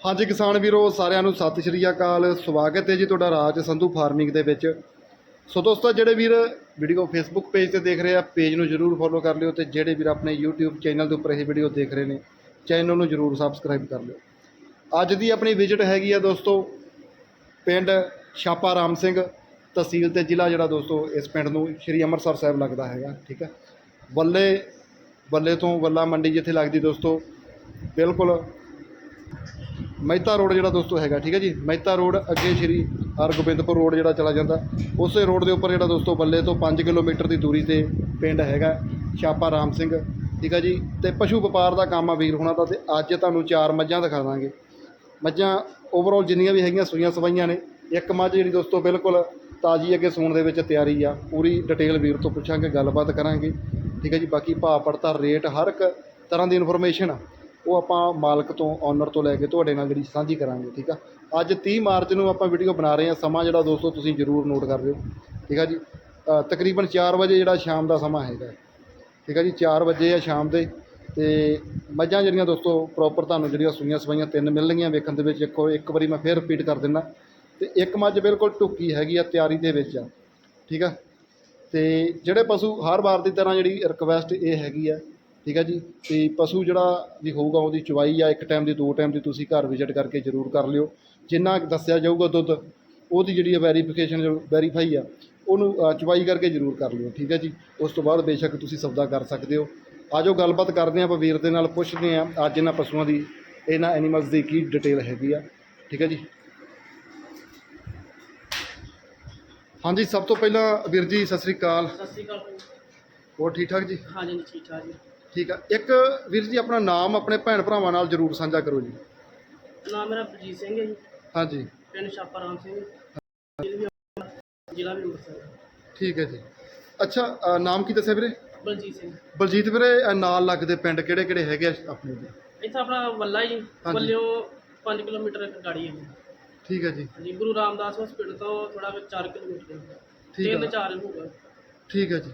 ਹਾਂਜੀ ਕਿਸਾਨ ਵੀਰੋ, ਸਾਰਿਆਂ ਨੂੰ ਸਤਿ ਸ਼੍ਰੀ ਅਕਾਲ। ਸਵਾਗਤ ਹੈ ਜੀ ਤੁਹਾਡਾ ਰਾਜ ਸੰਧੂ ਫਾਰਮਿੰਗ ਦੇ ਵਿੱਚ। ਸੋ ਦੋਸਤੋ, ਜਿਹੜੇ ਵੀਰ ਵੀਡੀਓ ਫੇਸਬੁੱਕ ਪੇਜ ਤੇ ਦੇਖ ਰਹੇ ਆ ਪੇਜ ਨੂੰ ਜਰੂਰ ਫੋਲੋ ਕਰ ਲਿਓ ਤੇ ਜਿਹੜੇ ਵੀਰ ਆਪਣੇ YouTube ਚੈਨਲ ਦੇ ਉੱਪਰ ਇਹ ਵੀਡੀਓ ਦੇਖ ਰਹੇ ਨੇ ਚੈਨਲ ਨੂੰ ਜਰੂਰ ਸਬਸਕ੍ਰਾਈਬ ਕਰ ਲਿਓ। ਅੱਜ ਦੀ ਆਪਣੀ ਵਿਜ਼ਿਟ ਹੈਗੀ ਆ ਦੋਸਤੋ, ਪਿੰਡ ਛਾਪਾ ਰਾਮ ਸਿੰਘ, ਤਹਿਸੀਲ ਤੇ ਜ਼ਿਲ੍ਹਾ ਜਿਹੜਾ ਦੋਸਤੋ, ਇਸ ਪਿੰਡ ਨੂੰ ਸ਼੍ਰੀ ਅੰਮ੍ਰਿਤਸਰ ਸਾਹਿਬ ਲੱਗਦਾ ਹੈਗਾ, ਠੀਕ ਹੈ। ਬੱਲੇ ਬੱਲੇ ਤੋਂ ਬੱਲਾ ਮੰਡੀ ਜਿੱਥੇ ਲੱਗਦੀ ਦੋਸਤੋ, ਬਿਲਕੁਲ ਮਹਿਤਾ ਰੋਡ ਜਿਹੜਾ ਦੋਸਤੋ ਹੈਗਾ, ਠੀਕ ਹੈ ਜੀ? ਮਹਿਤਾ ਰੋਡ ਅੱਗੇ ਸ਼੍ਰੀ ਹਰਗੋਬਿੰਦਪੁਰ ਰੋਡ ਜਿਹੜਾ ਚਲਾ ਜਾਂਦਾ। ਉਸੇ ਰੋਡ ਦੇ ਉੱਪਰ ਜਿਹੜਾ ਦੋਸਤੋ ਬੱਲੇ ਤੋਂ 5 ਕਿਲੋਮੀਟਰ ਦੀ ਦੂਰੀ ਤੇ ਪਿੰਡ ਹੈਗਾ, ਛਾਪਾ ਰਾਮ ਸਿੰਘ, ਠੀਕ ਹੈ ਜੀ? ਤੇ ਪਸ਼ੂ ਵਪਾਰ ਦਾ ਕੰਮ ਆ ਵੀਰ ਹੁਣਾਂ ਦਾ, ਤੇ ਅੱਜ ਤੁਹਾਨੂੰ ਚਾਰ ਮੱਝਾਂ ਦਿਖਾ ਦਾਂਗੇ। ਮੱਝਾਂ ਓਵਰਆਲ ਜਿੰਨੀਆਂ ਵੀ ਹੈਗੀਆਂ ਸੂਈਆਂ ਸਵਾਈਆਂ ਨੇ, ਇੱਕ ਮੱਝ ਜਿਹੜੀ ਦੋਸਤੋ ਬਿਲਕੁਲ ਤਾਜ਼ੀ ਅੱਗੇ ਸੂਣ ਦੇ ਵਿੱਚ ਤਿਆਰੀ ਆ। ਪੂਰੀ ਡਿਟੇਲ ਵੀਰ ਤੋਂ ਪੁੱਛਾਂਗੇ, ਗੱਲਬਾਤ ਕਰਾਂਗੇ, ਠੀਕ ਹੈ ਜੀ? ਬਾਕੀ ਭਾਅ ਪੜਤਾ ਰੇਟ ਹਰ ਇੱਕ ਤਰ੍ਹਾਂ ਦੀ ਇਨਫੋਰਮੇਸ਼ਨ ਉਹ ਆਪਾਂ ਮਾਲਕ ਤੋਂ ਓਨਰ ਤੋਂ ਲੈ ਕੇ ਤੁਹਾਡੇ ਨਾਲ ਜਿਹੜੀ ਸਾਂਝੀ ਕਰਾਂਗੇ, ਠੀਕ ਆ? ਅੱਜ 30 ਮਾਰਚ ਨੂੰ ਆਪਾਂ ਵੀਡੀਓ ਬਣਾ ਰਹੇ ਹਾਂ, ਸਮਾਂ ਜਿਹੜਾ ਦੋਸਤੋ ਤੁਸੀਂ ਜ਼ਰੂਰ ਨੋਟ ਕਰ ਲਿਓ ਠੀਕ ਆ ਜੀ? ਤਕਰੀਬਨ 4 ਵਜੇ ਜਿਹੜਾ ਸ਼ਾਮ ਦਾ ਸਮਾਂ ਹੈਗਾ, ਠੀਕ ਆ ਜੀ? 4 ਵਜੇ ਆ ਸ਼ਾਮ ਦੇ, ਤੇ ਮੱਝਾਂ ਜਿਹੜੀਆਂ ਦੋਸਤੋ ਪ੍ਰੋਪਰ ਤੁਹਾਨੂੰ ਜਿਹੜੀਆਂ ਸੂਈਆਂ ਸਵਾਈਆਂ ਤਿੰਨ ਮਿਲਣਗੀਆਂ ਵੇਖਣ ਦੇ ਵਿੱਚ, ਇੱਕੋ ਇੱਕ ਵਾਰੀ ਮੈਂ ਫੇਰ ਰਿਪੀਟ ਕਰ ਦਿੰਦਾ। ਤੇ ਇੱਕ ਮੱਝ ਬਿਲਕੁਲ ਟੁੱਕੀ ਹੈਗੀ ਆ, ਤਿਆਰੀ ਦੇ ਵਿੱਚ ਆ, ਠੀਕ ਆ? ਤੇ ਜਿਹੜੇ ਪਸ਼ੂ ਹਰ ਵਾਰ ਦੀ ਤਰ੍ਹਾਂ ਜਿਹੜੀ ਰਿਕਵੈਸਟ ਇਹ ਹੈਗੀ ਆ ਠੀਕ ਆ ਜੀ? ਤੇ ਪਸ਼ੂ ਜਿਹੜਾ ਵੀ ਹੋਊਗਾ ਉਹਦੀ ਚਵਾਈ ਆ ਇੱਕ ਟਾਈਮ ਦੀ ਦੋ ਟਾਈਮ ਦੀ ਤੁਸੀਂ ਘਰ ਵਿਜ਼ਿਟ ਕਰਕੇ ਜ਼ਰੂਰ ਕਰ ਲਿਓ। ਜਿੰਨਾ ਦੱਸਿਆ ਜਾਊਗਾ ਦੁੱਧ ਉਹਦੀ ਜਿਹੜੀ ਵੈਰੀਫਿਕੇਸ਼ਨ ਵੈਰੀਫਾਈ ਆ ਉਹਨੂੰ ਚਵਾਈ ਕਰਕੇ ਜ਼ਰੂਰ ਕਰ ਲਿਓ ਠੀਕ ਹੈ ਜੀ? ਉਸ ਤੋਂ ਬਾਅਦ ਬੇਸ਼ੱਕ ਤੁਸੀਂ ਸੌਦਾ ਕਰ ਸਕਦੇ ਹੋ। ਆਜੋ ਗੱਲਬਾਤ ਕਰਦੇ ਹਾਂ ਆਪਾਂ ਵੀਰ ਦੇ ਨਾਲ ਪੁੱਛਦੇ ਹਾਂ ਅੱਜ ਇਹਨਾਂ ਪਸ਼ੂਆਂ ਦੀ ਇਹਨਾਂ ਐਨੀਮਲਸ ਦੀ ਕੀ ਡਿਟੇਲ ਹੈਗੀ ਆ ਠੀਕ ਹੈ ਜੀ? ਹਾਂਜੀ ਸਭ ਤੋਂ ਪਹਿਲਾਂ ਵੀਰ ਜੀ ਸਤਿ ਸ੍ਰੀ ਅਕਾਲ। ਸਤਿ ਸ਼੍ਰੀ ਅਕਾਲ ਹੋਰ ਠੀਕ ਠਾਕ ਜੀ? ਹਾਂਜੀ ਜੀ ਠੀਕ ਠਾਕ ਜੀ। ਠੀਕ ਆ। ਇੱਕ ਵੀਰ ਜੀ ਆਪਣਾ ਨਾਮ ਆਪਣੇ ਭੈਣ ਭਰਾਵਾਂ ਨਾਲ ਜ਼ਰੂਰ ਸਾਂਝਾ ਕਰੋ ਜੀ। ਨਾਮ ਮੇਰਾ ਬਲਜੀਤ ਸਿੰਘ ਹੈ ਜੀ। ਹਾਂਜੀ। ਪਿੰਡ ਛਾਪਾ ਰਾਮ ਸਿੰਘ। ਜ਼ਿਲ੍ਹਾ ਵੀ ਅੰਮ੍ਰਿਤਸਰ ਠੀਕ ਹੈ ਜੀ। ਅੱਛਾ ਅ, ਨਾਮ ਕੀ ਦੱਸਿਆ ਵੀਰੇ? ਬਲਜੀਤ ਸਿੰਘ। ਬਲਜੀਤ ਵੀਰੇ ਅ, ਨਾਲ ਲੱਗਦੇ ਪਿੰਡ ਕਿਹੜੇ ਕਿਹੜੇ ਹੈਗੇ ਆ ਆਪਣੇ ਦੇ ਇੱਥੇ ਆਪਣਾ ਵੱਲਾ ਜੀ। ਵੱਲਿਓ 5 ਕਿਲੋਮੀਟਰ ਇੱਕ ਗਾੜੀ ਹੈ ਜੀ। ਠੀਕ ਹੈ ਜੀ। ਹਾਂਜੀ ਗੁਰੂ ਰਾਮਦਾਸ ਹਸਪੀਟਲ ਤੋਂ ਥੋੜਾ ਕੁ 4 ਕਿਲੋਮੀਟਰ ਹੈ। ਠੀਕ ਤਿੰਨ ਆ ਚਾਰ ਹੋਊਗਾ ਠੀਕ ਹੈ ਜੀ।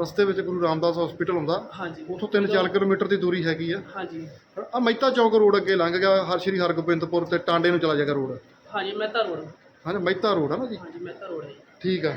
ਰਸਤੇ ਵਿੱਚ ਗੁਰੂ ਰਾਮਦਾਸ ਹਸਪੀਟਲ ਹੁੰਦਾ ਹਾਂਜੀ। ਉਥੋਂ 3-4 ਕਿਲੋਮੀਟਰ ਦੀ ਦੂਰੀ ਹੈਗੀ ਆ। ਹਾਂਜੀ। ਆ ਮਹਿਤਾ ਚੌਕ ਰੋਡ ਅੱਗੇ ਲੰਘ ਗਿਆ ਹਰ ਸ਼੍ਰੀ ਹਰਗੋਬਿੰਦਪੁਰ ਤੇ ਟਾਂਡੇ ਨੂੰ ਚਲਾ ਜਾਏਗਾ ਰੋਡ। ਹਾਂਜੀ ਮਹਿਤਾ ਰੋਡ। ਹਾਂਜੀ ਮਹਿਤਾ ਰੋਡ ਆ ਨਾ ਜੀ? ਹਾਂਜੀ ਮਹਿਤਾ ਰੋਡ ਹੈ ਠੀਕ ਆ।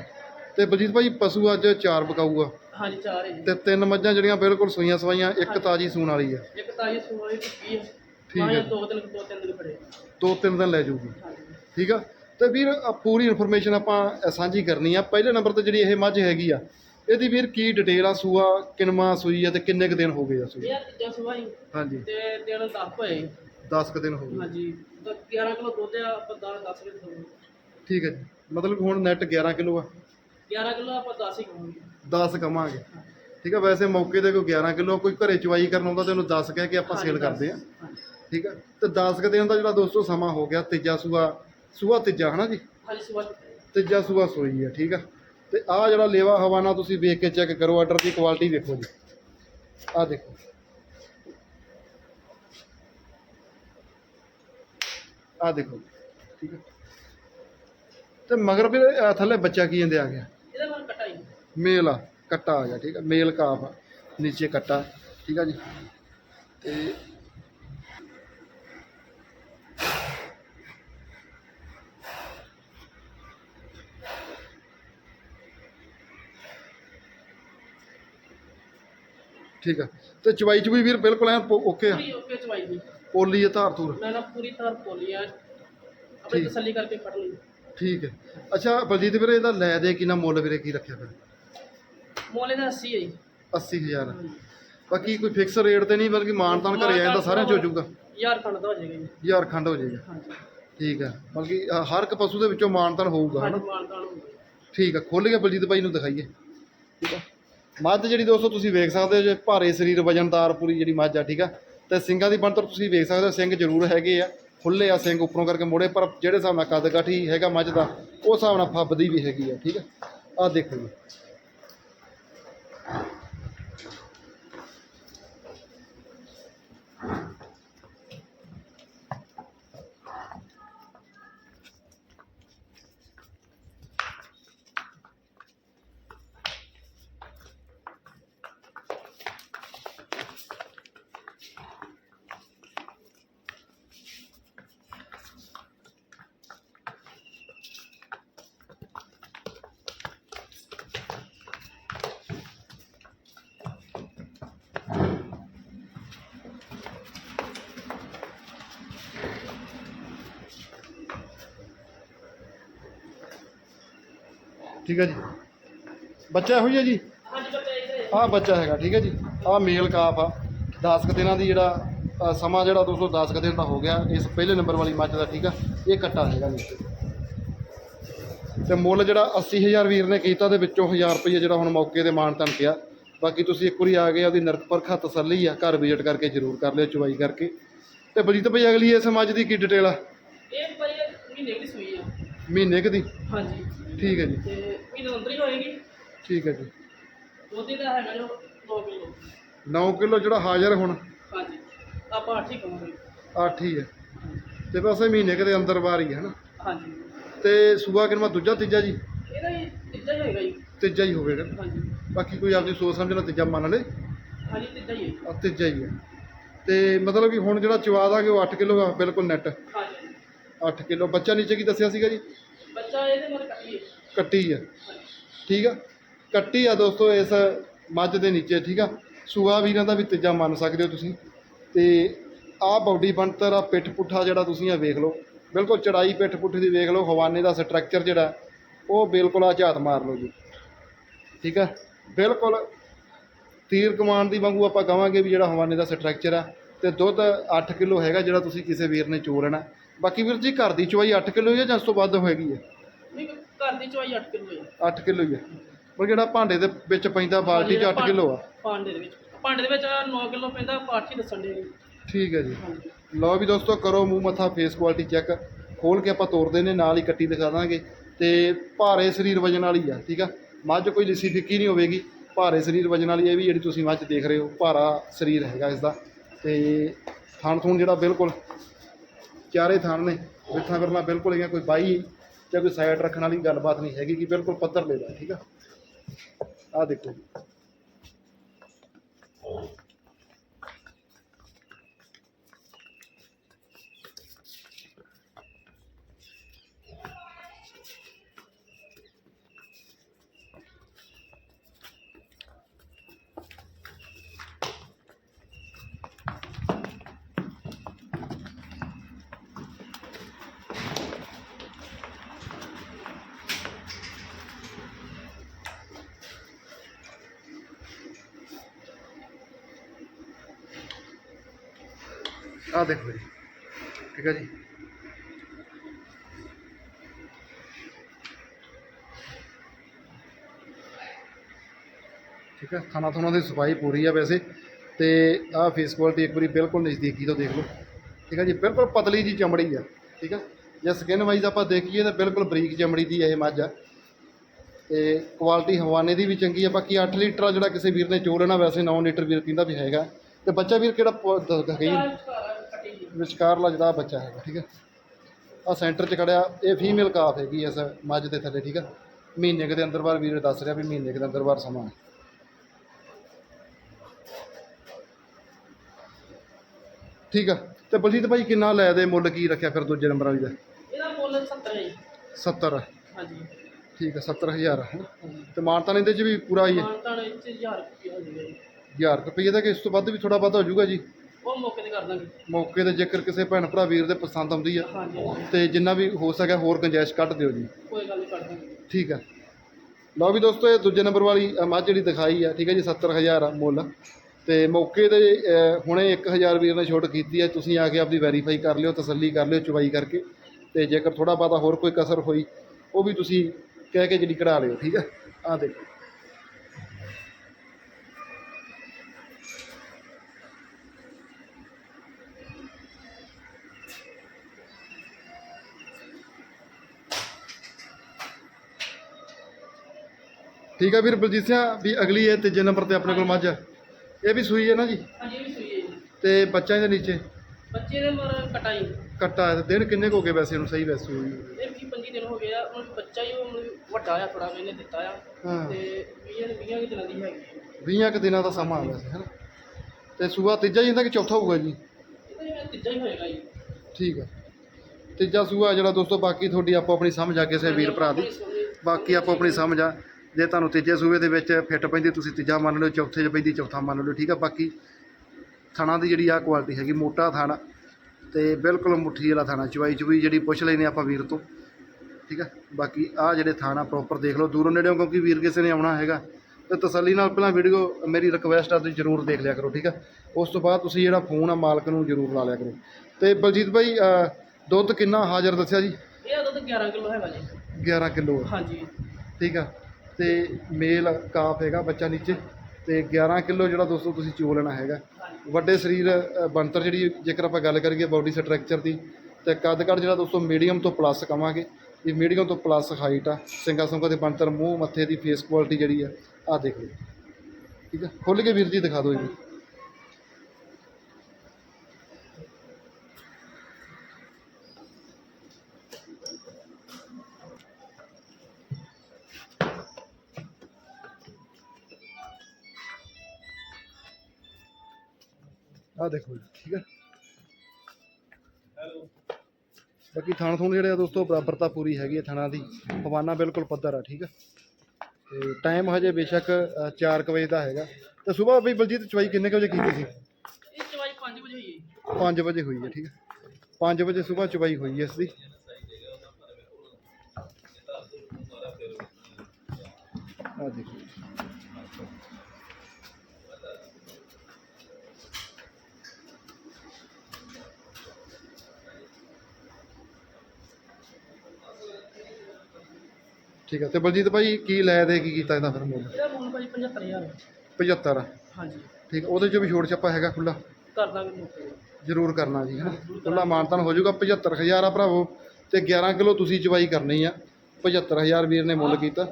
ਤੇ ਬਲਜੀਤ ਭਾਈ ਪਸ਼ੂ ਅੱਜ ਚਾਰ ਬਕਾਊਗਾ ਹਾਂਜੀ ਚਾਰ ਹੈ ਤੇ ਤਿੰਨ ਮੱਝਾਂ ਜਿਹੜੀਆਂ ਬਿਲਕੁਲ ਸੂਈਆਂ ਸਵਾਈਆਂ ਇੱਕ ਤਾਜੀ ਸੂਣ ਵਾਲੀ ਆ। ਇੱਕ ਤਾਜੀ ਸੂਆਈ ਟਿੱਕੀ ਹੈ? ਠੀਕ ਹਾਂ ਹੈ। ਦੋ ਦਿਨ ਦੋ ਤਿੰਨ ਦਿਨ ਖੜੇ ਦੋ ਤਿੰਨ ਦਿਨ ਲੈ ਜਾਊਗੀ। ਹਾਂਜੀ। ਠੀਕ ਆ। ਤੇ ਵੀਰ ਆ ਪੂਰੀ ਇਨਫੋਰਮੇਸ਼ਨ ਆਪਾਂ ਸਾਂਝੀ ਕਰਨੀ ਆ। ਪਹਿਲੇ ਨੰਬਰ ਤੇ ਜਿਹੜੀ ਇਹ ਮੱਝ ਹੈਗੀ ਆ ਇਹਦੀ ਵੀਰ ਕੀ ਡਿਟੇਲ ਆ ਸੂਆ ਕਿੰਨਵਾਂ ਸੂਈ ਆ ਤੇ ਕਿੰਨੇ ਕੁ ਦਿਨ ਹੋ ਗਏ ਆ ਸੂਈ? ਇਹ ਤੀਜਾ ਸੂਆਈ ਹਾਂਜੀ। ਤੇ ਦਿਨ 10 ਹੋਏ। 10 ਕੁ ਦਿਨ ਹੋ ਗਏ। ਹਾਂਜੀ। ਤਾਂ 11 ਕਿਲੋ ਦੁੱਧ ਆ ਆਪਾਂ 10 10 ਕਿਲੋ ਦਵਾਂਗੇ ਠੀਕ ਹੈ ਜੀ। ਮਤਲਬ ਹੁਣ ਨੈਟ 11 ਕਿਲੋ ਆ। 11 ਕਿਲੋ ਆਪਾਂ 10 ਹੀ ਕਹਾਂਗੇ 10 ਕਮਾਂਗੇ ਠੀਕ ਆ ਵੈਸੇ ਮੌਕੇ ਤੇ ਕੋਈ 11 ਕਿਲੋ ਕੋਈ ਘਰੇ ਚਵਾਈ ਕਰਨ ਆਉਂਦਾ ਤੇ ਉਹਨੂੰ 10 ਕਹਿ ਕੇ ਆਪਾਂ ਸੇਲ ਕਰਦੇ ਆ। ਠੀਕ ਆ। ਤੇ 10 ਕੁ ਦਿਨ ਦਾ ਜਿਹੜਾ ਦੋਸਤੋ ਸਮਾਂ ਹੋ ਗਿਆ ਤੀਜਾ ਸੂਆ ਸੂਆ ਤੀਜਾ ਹਨਾ ਜੀ? ਹਾਂਜੀ ਸੁਬਾ ਤੀਜਾ ਸੂਆ ਸੋਈ ਆ ਠੀਕ ਆ। ਤੇ ਆਹ ਜਿਹੜਾ ਲੇਵਾ ਹਵਾਨਾ ਤੁਸੀਂ ਵੇਖ ਕੇ ਚੈੱਕ ਕਰੋ ਆਰਡਰ ਦੀ ਕੁਆਲਿਟੀ ਵੇਖੋ ਜੀ। ਆਹ ਦੇਖੋ। ਆਹ ਦੇਖੋ ਠੀਕ ਆ ਤੇ ਮਗਰ ਵੀ ਥੱਲੇ ਬੱਚਾ ਕੀ ਜਾਂਦੇ ਆ ਗਿਆ? ਇਹਦਾ ਮਨ ਕਟਾਈ ਮੇਲ ਆ ਕੱਟਾ ਆ ਗਿਆ ਠੀਕ ਆ ਮੇਲ ਕਾਫ ਆ ਨੀਚੇ ਕੱਟਾ ਠੀਕ ਆ ਜੀ। ਤੇ ਠੀਕ ਆ। ਤੇ ਚਵਾਈ ਚੁਈ ਵੀਰ ਬਿਲਕੁਲ ਐ ਓਕੇ ਆ। ਪੂਰੀ ਓਕੇ ਚਵਾਈ ਦੀ ਪੋਲੀ ਆ ਧਾਰ ਧੂਰ। ਮੈਂ ਨਾ ਪੂਰੀ ਤਰ੍ਹਾਂ ਪੋਲੀ ਆ। ਆਪਣੀ ਠੀਕ। ਤਸੱਲੀ ਕਰਕੇ ਫੜ ਲਈ। ਠੀਕ ਹੈ ਅੱਛਾ ਬਲਜੀਤ ਵੀਰੇ ਇਹਦਾ ਲੈ ਦੇ ਕਿੰਨਾ ਮੁੱਲ ਵੀਰੇ ਕੀ ਰੱਖਿਆ ਫਿਰ? ਮੋਲੇ ਦਾ 80 ਹੈ ਜੀ। 80000 ਹਾਂਜੀ। ਬਾਕੀ ਕੋਈ ਫਿਕਸ ਰੇਟ ਤੇ ਨਹੀਂ ਬਲਕਿ ਮਾਨਤਾਨ ਘਰੇ ਆ ਜਾਂਦਾ ਸਾਰਿਆਂ ਚ ਹੋ ਜਾਊਗਾ। ਯਾਰ ਖੰਡ ਦਾ ਹੋ ਜਾਏਗਾ ਜੀ। ਹਜ਼ਾਰ ਖੰਡ ਹੋ ਜਾਏਗਾ। ਹਾਂਜੀ। ਠੀਕ ਹੈ ਬਲਕਿ ਅ, ਹਰ ਇੱਕ ਪਸ਼ੂ ਦੇ ਵਿੱਚੋਂ ਮਾਨਤਾਨ ਹੋਊਗਾ ਹਨਾ? ਮਾਨਤਾਨ ਹੋਊਗਾ। ਠੀਕ ਹੈ ਖੋਲ ਕੇ ਬਲਜੀਤ ਭਾਈ ਨੂੰ ਦਿਖਾਈਏ। ਠੀਕ ਹੈ ਮੱਝ ਜਿਹੜੀ ਦੋਸਤੋ ਤੁਸੀਂ ਵੇਖ ਸਕਦੇ ਹੋ ਜੇ ਭਾਰੇ ਸਰੀਰ ਵਜਨਦਾਰ ਪੂਰੀ ਜਿਹੜੀ ਮੱਝ ਆ, ਠੀਕ ਆ? ਤੇ ਸਿੰਘਾਂ ਦੀ ਬਣਤਰ ਤੁਸੀਂ ਵੇਖ ਸਕਦੇ ਹੋ ਸਿੰਘ ਜ਼ਰੂਰ ਹੈਗੇ ਆ ਖੁੱਲੇ ਆ ਸਿੰਘ ਉੱਪਰੋਂ ਕਰਕੇ ਮੋੜੇ, ਪਰ ਜਿਹੜੇ ਹਿਸਾਬ ਨਾਲ ਕੱਦ ਕਾਠੀ ਹੈਗਾ ਮੱਝ ਦਾ ਉਹ ਹਿਸਾਬ ਨਾਲ ਫੱਬਦੀ ਵੀ ਹੈਗੀ ਆ, ਠੀਕ ਆ? ਆਹ ਦੇਖੋ ਜੀ। ਠੀਕ ਹੈ ਜੀ। ਬੱਚਾ ਇਹੋ ਹੀ ਹੈ ਜੀ? ਹਾਂਜੀ ਬੱਚਾ ਆਹ ਬੱਚਾ ਹੈਗਾ ਠੀਕ ਹੈ ਜੀ। ਆਹ ਮੇਲ ਕਾਫ ਆ। 10 ਕੁ ਦਿਨਾਂ ਦੀ ਜਿਹੜਾ ਅ, ਸਮਾਂ ਜਿਹੜਾ ਦੋਸਤੋ 10 ਕੁ ਦਿਨ ਦਾ ਹੋ ਗਿਆ। ਇਸ ਪਹਿਲੇ ਨੰਬਰ ਵਾਲੀ ਮੱਝ ਦਾ ਠੀਕ ਆ। ਇਹ ਕੱਟਾ ਹੈਗਾ ਜੀ। ਤੇ ਮੁੱਲ ਜਿਹੜਾ 80000 ਵੀਰ ਨੇ ਕੀਤਾ ਤੇ ਵਿੱਚੋਂ 1000 ਰੁਪਏ ਜਿਹੜਾ ਹੁਣ ਮੌਕੇ ਤੇ ਮਾਣ ਤਨ ਕਿਹਾ ਬਾਕੀ ਤੁਸੀਂ ਇੱਕ ਵਾਰੀ ਆ ਗਏ ਉਹਦੀ ਨਰਕ ਪਰਖਾ ਤਸੱਲੀ ਆ ਘਰ ਵਿਜ਼ਿਟ ਕਰਕੇ ਜ਼ਰੂਰ ਕਰ ਲਿਓ ਚੁਵਾਈ ਕਰਕੇ। ਤੇ ਬਲਜੀਤ ਭਾਈ ਅਗਲੀ ਇਸ ਮੱਝ ਦੀ ਕੀ ਡਿਟੇਲ ਆ? ਇਹ ਭਾਈ ਮਹੀਨੇ ਦੀ ਸੂਈ ਆ। ਮਹੀਨੇ ਕੁ ਦੀ? ਹਾਂਜੀ। ਠੀਕ ਹੈ ਜੀ। ਤੇ ਮਹੀਨੇ ਅੰਦਰ ਹੀ ਹੋਏਗੀ। ਠੀਕ ਹੈ ਜੀ। ਦੁੱਧ ਦਾ ਹੈਗਾ ਜੋ 2 ਕਿਲੋ। 9 ਕਿਲੋ ਜਿਹੜਾ ਹਾਜ਼ਰ ਹੁਣ? ਹਾਂਜੀ। ਆਪਾਂ ਅੱਠ ਹੀ ਕਹਾਂਗੇ 8 ਹੀ ਹੈ। ਤੇ ਬਸ ਇਹ ਮਹੀਨੇ ਕੁ ਦੇ ਅੰਦਰ ਬਾਹਰ ਹੀ ਹੈ ਨਾ। ਹਾਂਜੀ। ਤੇ ਸੂਆ ਕਿਨਵਾ ਦੂਜਾ ਤੀਜਾ ਜੀ? ਇਹਦਾ ਹੀ ਤੀਜਾ ਹੀ ਹੋਏਗਾ ਜੀ। ਤੀਜਾ ਹੀ ਹੋਵੇਗਾ। ਹਾਂਜੀ। ਬਾਕੀ ਕੋਈ ਆਪਦੀ ਸੋਚ ਸਮਝ ਨਾਲ ਤੀਜਾ ਮੰਨ ਲੇ। ਹਾਂਜੀ ਤੀਜਾ ਹੀ ਹੈ। ਆ ਤੀਜਾ ਹੀ ਹੈ। ਤੇ ਮਤਲਬ ਕਿ ਹੁਣ ਜਿਹੜਾ ਚਵਾ ਦਾਂਗੇ ਉਹ 8 ਕਿਲੋ ਆ ਬਿਲਕੁਲ ਨੈਟ ਹਾਂਜੀ। 8 ਕਿਲੋ। ਬੱਚਾ ਨੀਚੇ ਕੀ ਦੱਸਿਆ ਸੀਗਾ ਜੀ? ਬੱਚਾ ਇਹਦੇ ਮਰ ਕੱਟੀ ਹੈ। ਕੱਟੀ ਹੈ। ਠੀਕ ਆ? ਕੱਟੀ ਆ ਦੋਸਤੋ ਇਸ ਮੱਝ ਦੇ ਨੀਚੇ ਠੀਕ ਆ? ਸੂਆ ਵੀਰਾਂ ਦਾ ਵੀ ਤੀਜਾ ਮੰਨ ਸਕਦੇ ਹੋ ਤੁਸੀਂ। ਤੇ ਆਹ ਬਾਡੀ ਬਣਤਰ ਆ ਪਿੱਠ ਪੁੱਠਾ ਜਿਹੜਾ ਤੁਸੀਂ ਆ ਵੇਖ ਲਓ। ਬਿਲਕੁਲ ਚੜਾਈ ਪਿੱਠ ਪੁੱਠੇ ਦੀ ਵੇਖ ਲਓ ਹਵਾਨੇ ਦਾ ਸਟਰਕਚਰ ਜਿਹੜਾ ਉਹ ਬਿਲਕੁਲ ਆ ਝਾਤ ਮਾਰ ਲਓ ਜੀ। ਠੀਕ ਆ? ਬਿਲਕੁਲ ਤੀਰ ਕਮਾਨ ਦੀ ਵਾਂਗੂ ਆਪਾਂ ਕਵਾਂਗੇ ਵੀ ਜਿਹੜਾ ਹਵਾਨੇ ਦਾ ਸਟਰਕਚਰ ਆ ਤੇ ਦੁੱਧ 8 ਕਿਲੋ ਹੈਗਾ ਜਿਹੜਾ ਤੁਸੀਂ ਕਿਸੇ ਵੀਰ ਨੇ ਚੋ ਲੈਣਾ। ਬਾਕੀ ਵੀਰ ਜੀ ਘਰ ਦੀ ਚਵਾਈ 8 ਕਿਲੋ ਹੈ ਜਾਂ ਉਸ ਤੋਂ ਵੱਧ ਹੋਏਗੀ ਹੈ ਨਹੀਂ ਘਰ ਦੀ ਚਵਾਈ 8 ਕਿਲੋ ਹੈ 8 ਕਿਲੋ ਹੀ ਹੈ ਪਰ ਜਿਹੜਾ ਭਾਂਡੇ ਦੇ ਵਿੱਚ ਪੈਂਦਾ ਬਾਲਟੀ 'ਚ 8 ਕਿਲੋ ਆ? ਭਾਂਡੇ ਦੇ ਵਿੱਚ। ਭਾਂਡੇ ਦੇ ਵਿੱਚ 9 ਕਿਲੋ ਪੈਂਦਾ ਪਾਠ ਹੀ ਦੱਸਣ ਦੇ ਠੀਕ ਹੈ ਜੀ। ਲਓ ਵੀ ਦੋਸਤੋ ਕਰੋ ਮੂੰਹ ਮੱਥਾ ਫੇਸ ਕੁਆਲਿਟੀ ਚੈੱਕ ਖੋਲ ਕੇ ਆਪਾਂ ਤੋਰਦੇ ਨੇ ਨਾਲ ਹੀ ਕੱਟੀ ਦਿਖਾ ਦਾਂਗੇ। ਤੇ ਭਾਰੇ ਸਰੀਰ ਵਜਨ ਵਾਲੀ ਆ ਠੀਕ ਆ? ਮੱਝ ਕੋਈ ਲਿੱਸੀ ਫਿੱਕੀ ਨਹੀਂ ਹੋਵੇਗੀ। ਭਾਰੇ ਸਰੀਰ ਵਜਨ ਵਾਲੀ ਇਹ ਵੀ ਜਿਹੜੀ ਤੁਸੀਂ ਮੱਝ ਦੇਖ ਰਹੇ ਹੋ ਭਾਰਾ ਸਰੀਰ ਹੈਗਾ ਇਸ ਦਾ ਤੇ ਥਣ ਥੂਣ ਜਿਹੜਾ ਬਿਲਕੁਲ ਚਾਰੇ ਥਣ ਨੇ ਬਿੱਥਾਂ ਕਰਨਾ ਬਿਲਕੁਲ ਹੈਗਾ, ਕੋਈ ਬਾਈ ਜਾਂ ਕੋਈ ਸਾਈਡ ਰੱਖਣ ਵਾਲੀ ਗੱਲਬਾਤ ਨਹੀਂ ਹੈਗੀ ਕਿ ਬਿਲਕੁਲ ਪੱਧਰ ਲੈ ਲੈ, ਠੀਕ ਆ? ਆਹ ਦੇਖੋ ਜੀ ਆਹ ਦੇਖੋ ਜੀ। ਠੀਕ ਹੈ ਜੀ। ਠੀਕ ਹੈ ਖਾਣਾ ਥੋਣਾ ਦੀ ਸਫ਼ਾਈ ਪੂਰੀ ਆ ਵੈਸੇ। ਤੇ ਆਹ ਫੇਸ ਕੁਆਲਿਟੀ ਇੱਕ ਵਾਰੀ ਬਿਲਕੁਲ ਨਜ਼ਦੀਕੀ ਤੋਂ ਦੇਖ ਲਓ। ਠੀਕ ਹੈ ਜੀ, ਬਿਲਕੁਲ ਪਤਲੀ ਜੀ ਚਮੜੀ ਆ। ਠੀਕ ਹੈ ਜੇ ਸਕਿਨ ਵਾਈਜ਼ ਆਪਾਂ ਦੇਖੀਏ ਤਾਂ ਬਿਲਕੁਲ ਬਰੀਕ ਚਮੜੀ ਦੀ ਇਹ ਮੱਝ ਆ। ਤੇ ਕੁਆਲਿਟੀ ਹਵਾਨੇ ਦੀ ਵੀ ਚੰਗੀ ਆ, ਬਾਕੀ 8 ਲੀਟਰ ਜਿਹੜਾ ਕਿਸੇ ਵੀਰ ਨੇ ਚੋ ਲੈਣਾ, ਵੈਸੇ 9 ਲੀਟਰ ਵੀਰ ਕਹਿੰਦਾ ਵੀ ਹੈਗਾ। ਤੇ ਬੱਚਾ ਵੀਰ ਕਿਹੜਾ ਪ- ਕਹੀ ਵਿਚਕਾਰਲਾ ਜਿਹੜਾ ਬੱਚਾ ਹੈਗਾ ਠੀਕ ਹੈ। ਆ ਸੈਂਟਰ 'ਚ ਖੜਿਆ ਇਹ ਫੀਮੇਲ ਕਾਫ ਹੈਗੀ ਇਸ ਮੱਝ ਦੇ ਥੱਲੇ ਠੀਕ ਹੈ। ਮਹੀਨੇ ਕੁ ਦੇ ਅੰਦਰ ਬਾਰ ਵੀਰ ਦੱਸ ਰਿਹਾ ਵੀ ਮਹੀਨੇ ਕੁ ਦੇ ਅੰਦਰ ਬਾਰ ਸਮਾਂ ਹੈ। ਠੀਕ ਆ ਤੇ ਬਲਜੀਤ ਭਾਈ ਕਿੰਨਾ ਲੈ ਦੇ ਮੁੱਲ ਕੀ ਰੱਖਿਆ ਫਿਰ ਦੂਜੇ ਨੰਬਰ ਵਾਲੀ ਦਾ? ਇਹਦਾ ਮੁੱਲ 70 ਹੈ ਜੀ। 70 ਹਾਂਜੀ। ਠੀਕ ਹੈ 70000 ਹੈ ਤੇ ਮਾਨਤਾਨ ਇਹਦੇ 'ਚ ਵੀ ਪੂਰਾ ਹੀ ਹੈ? ਮਾਨਤਾਨ ਵਿੱਚ 1000 ਰੁਪਏ ਹੋ ਜਾਏਗਾ ਜੀ। 1000 ਰੁਪਏ ਦਾ ਕਿ ਇਸ ਤੋਂ ਵੱਧ ਵੀ ਥੋੜਾ ਵੱਧ ਹੋ ਜਾਊਗਾ ਜੀ? ਉਹ ਮੌਕੇ ਤੇ ਕਰ ਦਾਂਗੇ। ਮੌਕੇ ਤੇ ਜੇਕਰ ਕਿਸੇ ਭੈਣ ਭਰਾ ਵੀਰ ਦੇ ਪਸੰਦ ਆਉਂਦੀ ਆ ਹਾਂਜੀ। ਤੇ ਜਿੰਨਾ ਵੀ ਹੋ ਸਕਿਆ ਹੋਰ ਗੁੰਜਾਇਸ਼ ਕੱਢ ਦਿਓ ਜੀ। ਕੋਈ ਗੱਲ ਨਹੀਂ ਕਰ ਦਾਂਗੇ। ਠੀਕ ਹੈ ਲਓ ਵੀ ਦੋਸਤੋ ਇਹ ਦੂਜੇ ਨੰਬਰ ਵਾਲੀ ਮੱਝ ਜਿਹੜੀ ਦਿਖਾਈ ਆ ਠੀਕ ਹੈ ਜੀ 70000 ਆ ਮੁੱਲ। ਤੇ ਮੌਕੇ ਤੇ ਅ, ਹੁਣੇ 1000 ਵੀਰ ਨੇ ਛੋਟ ਕੀਤੀ ਹੈ ਤੁਸੀਂ ਆ ਕੇ ਆਪਦੀ ਵੈਰੀਫਾਈ ਕਰ ਲਿਓ ਤਸੱਲੀ ਕਰ ਲਿਓ ਚੁਵਾਈ ਕਰਕੇ। ਤੇ ਜੇਕਰ ਥੋੜਾ ਬਹੁਤਾ ਹੋਰ ਕੋਈ ਕਸਰ ਹੋਈ ਉਹ ਵੀ ਤੁਸੀਂ ਕਹਿ ਕੇ ਜਿਹੜੀ ਕਢਾ ਲਿਓ ਠੀਕ ਹੈ ਆ ਦੇਖੋ। ਠੀਕ ਹੈ ਵੀਰ ਬਲਜੀਤ ਸਿੰਘ ਵੀ ਅਗਲੀ ਹੈ ਤੀਜੇ ਨੰਬਰ ਤੇ ਆਪਣੇ ਕੋਲ ਮੱਝ ਆ। ਇਹ ਵੀ ਸੂਈ ਹੈ ਨਾ ਜੀ? ਹਾਂਜੀ ਇਹ ਵੀ ਸੂਈ ਹੈ ਜੀ। ਤੇ ਬੱਚਾ ਇਹਦੇ ਨੀਚੇ? ਬੱਚੇ ਦੇ ਮਰ ਕਟਾਈ। ਕੱਟਾ ਹੈ ਤੇ ਦਿਨ ਕਿੰਨੇ ਕੁ ਹੋ ਗਏ ਵੈਸੇ ਇਹਨੂੰ ਸਹੀ ਵੈਸੇ ਨੂੰ? ਇਹ 20 25 ਦਿਨ ਹੋ ਗਏ ਆ ਹੁਣ ਬੱਚਾ ਹੀ ਵੱਡਾ ਆ ਥੋੜਾ ਇਹਨੇ ਦਿੱਤਾ ਆ। ਹਾਂ। ਤੇ 20 20 ਕੁ ਦਿਨਾਂ ਦੀ ਹੈਗੀ। ਹੈ। 20 ਕੁ ਦਿਨਾਂ ਦਾ ਸਮਾਂ ਆ ਵੈਸੇ ਹੈ ਨਾ ਤੇ ਸੂਆ ਤੀਜਾ ਹੀ ਕਿ ਚੌਥਾ ਹੋਊਗਾ ਜੀ? ਇਹਦਾ ਜਿਵੇਂ ਤੀਜਾ ਹੀ ਹੋਏਗਾ ਜੀ। ਠੀਕ ਹੈ ਤੀਜਾ ਸੂਆ ਜਿਹੜਾ ਦੋਸਤੋ ਬਾਕੀ ਤੁਹਾਡੀ ਆਪੋ ਆਪਣੀ ਸਮਝ ਆ ਕਿਸੇ ਵੀਰ ਭਰਾ ਦੀ। ਬਾਕੀ ਆਪੋ ਆਪਣੀ ਸਮਝ ਆ। ਜੇ ਤੁਹਾਨੂੰ ਤੀਜੇ ਸੂਏ ਦੇ ਵਿੱਚ ਫਿੱਟ ਪੈਂਦੀ ਤੁਸੀਂ ਤੀਜਾ ਮੰਨ ਲਓ ਚੌਥੇ 'ਚ ਪੈਂਦੀ ਚੌਥਾ ਮੰਨ ਲਓ ਠੀਕ ਆ? ਬਾਕੀ ਥਣਾ ਦੀ ਜਿਹੜੀ ਆ ਕੁਆਲਿਟੀ ਹੈਗੀ ਮੋਟਾ ਥਣ ਤੇ ਬਿਲਕੁਲ ਮੁੱਠੀ ਵਾਲਾ ਥਣਾ ਚਵਾਈ ਚੁਈ ਜਿਹੜੀ ਪੁੱਛ ਲੈਨੇ ਆਪਾਂ ਵੀਰ ਤੋਂ ਠੀਕ ਹੈ ਬਾਕੀ ਆ ਜਿਹੜੇ ਥਾਣਾ ਪ੍ਰੋਪਰ ਦੇਖ ਲਓ ਦੂਰੋਂ ਨੇੜਿਓਂ ਕਿਉਂਕਿ ਵੀਰ ਕਿਸੇ ਨੇ ਆਉਣਾ ਹੈਗਾ ਤੇ ਤਸੱਲੀ ਨਾਲ ਪਹਿਲਾਂ ਵੀਡੀਓ ਮੇਰੀ ਰਿਕਵੈਸਟ ਆ ਤੁਸੀਂ ਜ਼ਰੂਰ ਦੇਖ ਲਿਆ ਕਰੋ ਠੀਕ ਹੈ ਉਸ ਤੋਂ ਬਾਅਦ ਤੁਸੀਂ ਜਿਹੜਾ ਫੋਨ ਆ ਮਾਲਕ ਨੂੰ ਜ਼ਰੂਰ ਲਾ ਲਿਆ ਕਰੋ। ਤੇ ਬਲਜੀਤ ਭਾਈ ਦੁੱਧ ਕਿੰਨਾ ਹਾਜ਼ਰ ਦੱਸਿਆ ਜੀ? ਇਹ ਦੁੱਧ 11 ਕਿਲੋ ਹੈਗਾ ਜੀ। 11 ਕਿਲੋ ਹਾਂਜੀ। ਠੀਕ ਆ। ਤੇ ਮੇਲ ਕਾਫ ਹੈਗਾ ਬੱਚਾ ਨੀਚੇ ਤੇ 11 ਕਿਲੋ ਜਿਹੜਾ ਦੋਸਤੋ ਤੁਸੀਂ ਚੋ ਲੈਣਾ ਹੈਗਾ। ਵੱਡੇ ਸਰੀਰ ਬਣਤਰ ਜਿਹੜੀ ਜੇਕਰ ਆਪਾਂ ਗੱਲ ਕਰੀਏ ਬਾਡੀ ਸਟਰਕਚਰ ਦੀ ਤੇ ਕੱਦ ਕੱਦ ਜਿਹੜਾ ਦੋਸਤੋ ਮੀਡੀਅਮ ਤੋਂ ਪਲੱਸ ਕਵਾਂਗੇ। ਇਹ ਮੀਡੀਅਮ ਤੋਂ ਪਲੱਸ ਹਾਈਟ ਆ ਸਿੰਗਾ ਸੁੰਗਾ ਦੇ ਬਣਤਰ ਮੂੰਹ, ਮੱਥੇ ਦੀ ਫੇਸ ਕੁਆਲਿਟੀ ਜਿਹੜੀ ਆ ਆ ਦੇਖ ਲਓ। ਠੀਕ ਆ? ਖੁੱਲ ਕੇ ਵੀਰ ਜੀ ਦਿਖਾ ਦਿਓ ਜੀ। ਆ ਦੇਖੋ ਜੀ ਠੀਕ ਹੈ। ਬਾਕੀ ਥਾਣ ਥੂਣ ਜਿਹੜੇ ਆ ਦੋਸਤੋ ਬਰਾਬਰਤਾ ਪੂਰੀ ਹੈਗੀ ਹੈ ਥਾਣਾ ਦੀ। ਹਵਾਨਾ ਬਿਲਕੁਲ ਪੱਧਰ ਆ ਠੀਕ ਹੈ। ਤੇ ਟਾਈਮ ਹਜੇ ਬੇਸ਼ੱਕ 4 ਵਜੇ ਦਾ ਹੈਗਾ। ਤੇ ਸਵੇਰ ਵੀ ਬਲਜੀਤ ਚਵਾਈ ਕਿੰਨੇ ਕੁ ਵਜੇ ਕੀਤੀ ਸੀ? ਇਹ ਚਵਾਈ 5 ਵਜੇ ਹੋਈ ਹੈ। 5 ਵਜੇ ਹੋਈ ਹੈ ਠੀਕ ਹੈ। 5 ਵਜੇ ਸਵੇਰ ਚਵਾਈ ਹੋਈ ਹੈ ਇਸ ਦੀ ਆ ਦੇਖੋ ਠੀਕ ਹੈ ਤੇ ਬਲਜੀਤ ਭਾਈ ਕੀ ਲੈ ਦੇ ਕੀ ਕੀਤਾ ਇਹਦਾ ਫਿਰ ਮੁੱਲ? ਇਹਦਾ ਮੁੱਲ ਭਾਜੀ 75000 75 ਹਾਂਜੀ। ਠੀਕ ਉਹਦੇ ਚ ਵੀ ਛੋੜ ਛੱਪਾ ਹੈਗਾ ਖੁੱਲਾ ਕਰ ਦਾਂਗੇ। ਜ਼ਰੂਰ ਕਰਨਾ ਜੀ ਹਨਾ? ਖੁੱਲਾ ਮਾਨਤਨ ਹੋ ਜਾਊਗਾ 75000 ਆ ਭਰਾਵੋ। ਤੇ 11 ਕਿਲੋ ਤੁਸੀਂ ਚਵਾਈ ਕਰਨੀ ਆ। 75000 ਵੀਰ ਨੇ ਮੁੱਲ ਕੀਤਾ।